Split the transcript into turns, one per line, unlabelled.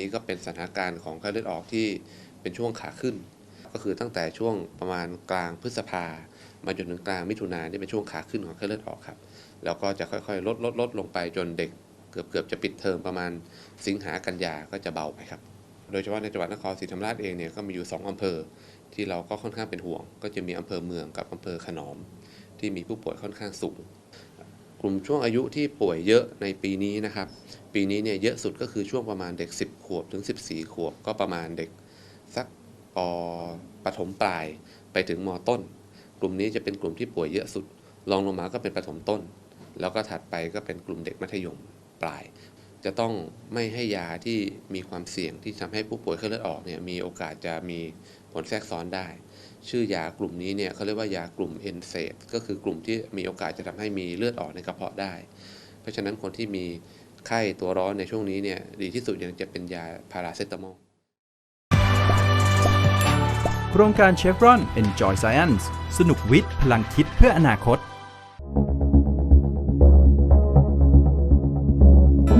นี่
ก็เป็นสถานการณ์ของไข้เลือดออกที่เป็นช่วงขาขึ้น ก็คือตั้งแต่ช่วงประมาณกลางพฤษภา มาจนถึงกลางมิถุนายนนี่เป็นช่วงขาขึ้นของไข้เลือดออกครับแล้วก็จะค่อยๆ ลดลดลดลงไปจนเด็กเกือบเกือบจะปิดเทอมประมาณสิงหากันยาก็จะเบาไปครับ โดยเฉพาะในจังหวัดนครศรีธรรมราชเองเนี่ยก็มีอยู่ 2 อำเภอ ที่เราก็ค่อนข้างเป็นห่วง ก็จะมีอำเภอเมืองกับอำเภอขนอม ที่มีผู้ป่วยค่อนข้างสูง กลุ่มช่วงอายุที่ป่วยเยอะในปีนี้นะครับ ปีนี้เนี่ยเยอะสุดก็คือช่วงประมาณเด็ก 10 ขวบถึง 14 ขวบ ก็ประมาณเด็กสักปปฐมปลายไปถึงมต้น กลุ่มนี้จะเป็นกลุ่มที่ป่วยเยอะสุดรองลงมาก็เป็นปฐมต้น แล้วก็ถัดไปก็เป็นกลุ่มเด็กมัธยมปลาย จะต้องไม่ให้ยาที่มีความเสี่ยงที่ทำให้ผู้ป่วยไข้เลือดออกเนี่ยมีโอกาสจะมีผลแทรกซ้อนได้ ชื่อยากลุ่มนี้เนี่ยเขาเรียกว่ายากลุ่มเอนเซดก็คือกลุ่มที่มีโอกาสจะทำให้มีเลือดออกในกระเพาะได้ เพราะฉะนั้นคนที่มีไข้ตัวร้อนในช่วงนี้เนี่ยดีที่สุดยังจะเป็นยาพาราเซตามอล
โครงการเชฟรอน Enjoy Science สนุกวิทย์พลังคิดเพื่ออนาคต